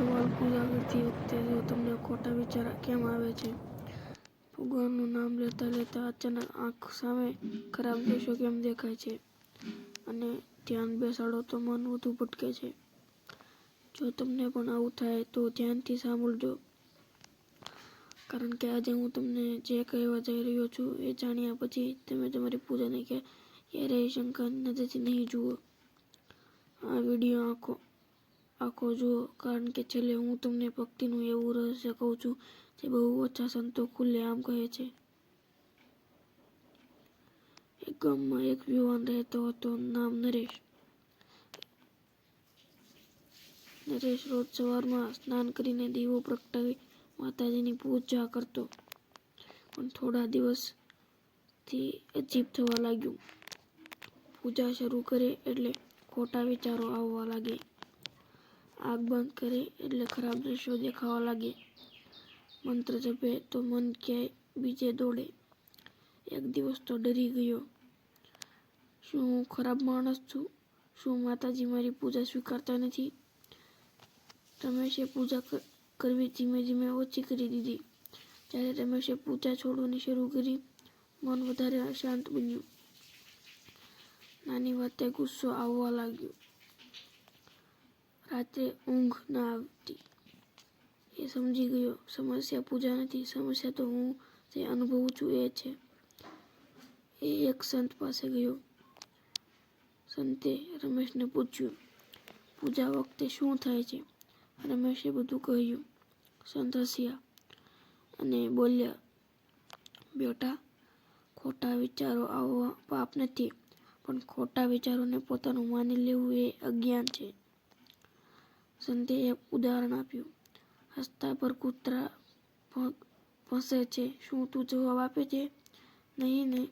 સવાલ પૂજા કરતી વખતે જો તમને ખોટા વિચાર કેમ આવે છે? ભગવાનનું નામ લેતા લેતા અચાનક આંખ સામે ખરાબ દ્રશ્યો કેમ દેખાય છે? અને ધ્યાન બેસાડો તો મન વધુ ભટકે છે. જો તમને પણ આવું થાય તો ધ્યાનથી સાંભળજો. કારણ કે આજે હું તમને જે કહેવા જઈ રહ્યો છું એ જાણ્યા પછી તમે તમારી પૂજાને ક્યારેય શંકાની નજરથી નહીં જુઓ. આ વીડિયો આખો આખો જુઓ કારણ કે છેલ્લે હું તમને ભક્તિનું એવું રહસ્ય કહું છું, જે બહુ ઓછા સંતો ખુલ્લેઆમ કહે છે. એક ગામમાં એક યુવાન રહેતો હતો, નામ નરેશ. નરેશ રોજ સવારમાં સ્નાન કરીને દીવો પ્રગટાવી માતાજીની પૂજા કરતો. પણ થોડા દિવસથી અજીબ થવા લાગ્યું. પૂજા શરૂ કરે એટલે ખોટા વિચારો આવવા લાગે આગ બંધ કરે એટલે ખરાબ દ્રશ્યો દેખાવા લાગે મંત્ર જપે તો મન ક્યાંય બીજે દોડે. એક દિવસ તો ડરી ગયો. શું હું ખરાબ માણસ છું? શું માતાજી મારી પૂજા સ્વીકારતા નથી? રમેશે પૂજા કરવી ધીમે ધીમે ઓછી કરી દીધી. જ્યારે રમેશે પૂજા છોડવાની શરૂ કરી, મન વધારે અશાંત બન્યું. નાની વાતે ગુસ્સો આવવા લાગ્યો. રાત્રે ઊંઘ ના આવતી. એ સમજી ગયો. સમસ્યા પૂજા નથી. સમસ્યા તો હું જે અનુભવું છું એ છે. એ એક સંત પાસે ગયો. સંતે રમેશને પૂછ્યું, પૂજા વખતે શું થાય છે? રમેશે બધું કહ્યું. સંત હસ્યા અને બોલ્યા, બેટા, ખોટા વિચારો આવવા પાપ નથી, પણ ખોટા વિચારોને પોતાનું માની લેવું એ અજ્ઞાન છે. સંતે એક ઉદાહરણ આપ્યું. રસ્તા પર કૂતરા ફસે છે. શું તું જવાબ આપે છે? નહીં ને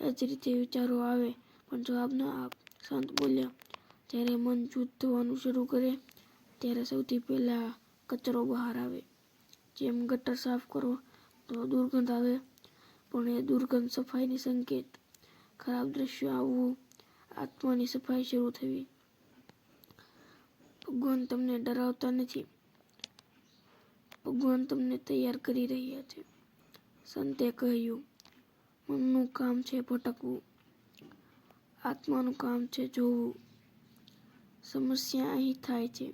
એ જ રીતે વિચારો આવે. પણ જવાબ ન આપ. સંત બોલ્યા. જ્યારે મન જૂથ થવાનું શરૂ કરે, ત્યારે સૌથી પહેલા કચરો બહાર આવે. જેમ ગટર સાફ કરો, તો દુર્ગંધ આવે. પણ એ દુર્ગંધ સફાઈની સંકેત. ખરાબ દ્રશ્ય આવવું, આત્માની સફાઈ શરૂ થવી. ભગવાન તમને ડરાવતા નથી. ભગવાન તમને તૈયાર કરી રહ્યા છે. સંતે કહ્યું, મનનું કામ છે ભટકવું. આત્માનું કામ છે જોવું. સમસ્યા અહીં થાય છે.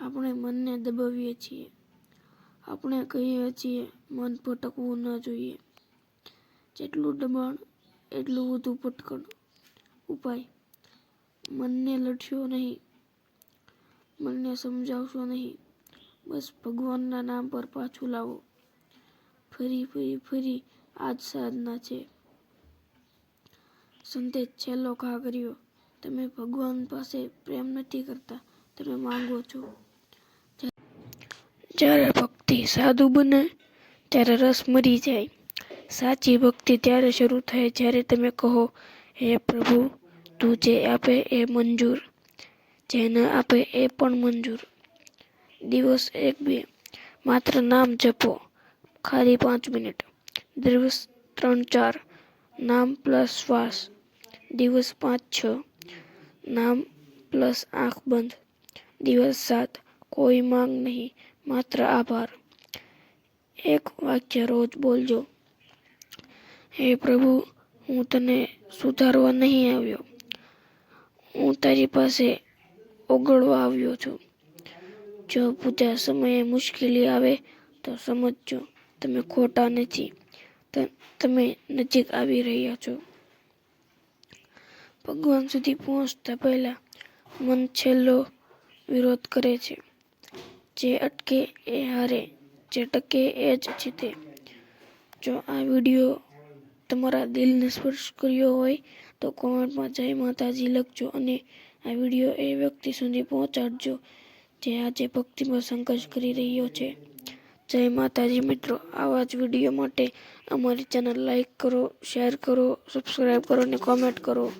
આપણે મનને દબાવીએ છીએ. આપણે કહીએ છીએ, મન ભટકવું ન જોઈએ. જેટલું દબાણ, એટલું વધુ ભટકણ. ઉપાય, મનને લડશો નહીં. મનને સમજાવશો નહીં. બસ ભગવાનના નામ પર પાછું લાવો. ફરી ફરી ફરી આ જ સાધના છે. સંતે છેલ્લો ઘા કર્યો. તમે ભગવાન પાસે પ્રેમ નથી કરતા. તમે માંગો છો. જ્યારે ભક્તિ સાધુ બને, ત્યારે રસ મરી જાય. સાચી ભક્તિ ત્યારે શરૂ થાય જ્યારે તમે કહો, હે પ્રભુ, તું જે આપે એ મંજૂર. જે ન આપે એ પણ મંજૂર. દિવસ એક બે. માત્ર નામ જપો. ખાલી પાંચ મિનિટ. દિવસ ત્રણ ચાર. નામ પ્લસ શ્વાસ. દિવસ પાંચ છ. નામ પ્લસ આંખ બંધ. દિવસ સાત. કોઈ માંગ નહીં. માત્ર આભાર. એક વાક્ય રોજ બોલજો. હે પ્રભુ, હું તને સુધારવા નહીં આવ્યો. હું તારી પાસે ઓગળવા આવ્યો છું. જો પૂજા સમયે મુશ્કેલી આવે તો સમજજો, તમે ખોટા નથી. તમે નજીક આવી રહ્યા છો. ભગવાન સુધી પહોંચતા પહેલા મન છેલ્લો વિરોધ કરે છે. જે અટકે એ હારે, જે ટકે એ જ જીતે. જો આ વીડિયો તમારા દિલને સ્પર્શ કર્યો હોય તો કોમેન્ટમાં જય માતાજી લખજો અને આ વીડિયો એ વ્યક્તિ સુધી પહોંચાડજો જે આજે ભક્તિમાં સંઘર્ષ કરી રહ્યો છે. જય માતાજી મિત્રો, આવા જ વીડિયો માટે અમારી ચેનલ લાઈક કરો, શેર કરો સબસ્ક્રાઈબ કરો અને કોમેન્ટ કરો.